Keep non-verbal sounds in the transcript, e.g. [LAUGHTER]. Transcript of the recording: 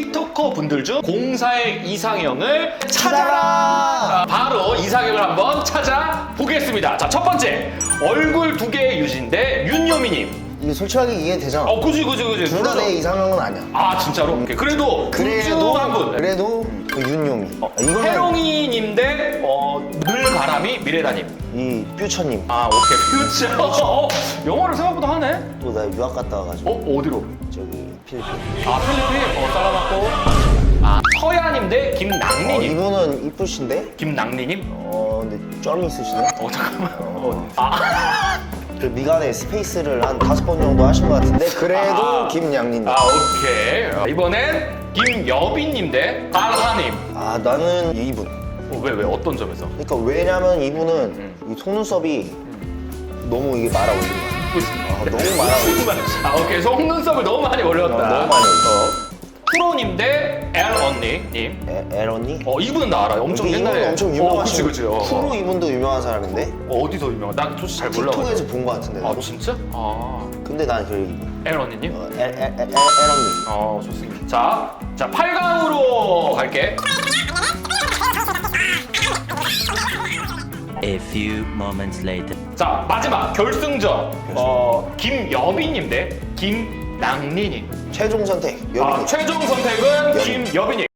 틱토커 분들 중 공사의 이상형을 찾아라. 자, 바로 이상형을 한번 찾아보겠습니다. 자, 첫 번째 얼굴 두 개의 유진데 윤요미님. 이게 솔직하게 이해되잖아. 어, 그지, 그지, 그지. 둘 다 내 이상형은 아니야. 아, 진짜로? 오케이. 그래도 그래도 한 분. 그래도 그 윤용이. 어, 이거는 해롱이님 대 어, 늘 바람이 미래다님. 이 퓨처님. 아, 오케이. 퓨처. 어, [LAUGHS] 영어를 생각보다 하네. 또 나 유학 갔다 와가지고 어, 어디로? 저기 필리핀. 아, 필리핀. 어, 살아났고. 아, 서야님 대 어, 김낭리님. 이분은 이쁘신데? 김낭리님? 어 근데 점 있으시네. 어, 잠깐만. 어, 아, 그 미간에 스페이스를 한 다섯 번 정도 하신 것 같은데 그래도 아. 김양님. 아, 오케이. 어, 이번엔 김여빈님 대 깔하님. 아 나는 이분. 어, 왜, 왜, 어떤 점에서? 그러니까 왜냐면 이분은 음. 이 속눈썹이 너무 이게 말아 올린 거야. 아, 너무 말아 [LAUGHS] 올린 거야. 아, 오케이. 속눈썹을 너무 많이 올렸다. 어, 너무 많이 올렸어. 프로님 대엘 언니님. 에, 엘 언니? 어, 이분은 나 알아. 엄청 이게 옛날에. 이분 엄청 어, 유명하신 그치. 어, 프로 어. 이분도 유명한 사람인데 어, 어디서 유명한? 나 솔직히 잘 몰라. 틱톡에서 본것 같은데 아, 나도. 진짜? 아, 근데 난그 이분 엘 언니님? 어, 엘, 엘, 엘, 엘, 엘 언니 어, 좋습니다. 자, 자, 8강으로 갈게. A few moments later. 자, 마지막 결승전. 어, 김여빈님 대 김낭리님. 최종 선택 여빈이 아, 최종 선택은 여빈. 김여빈님.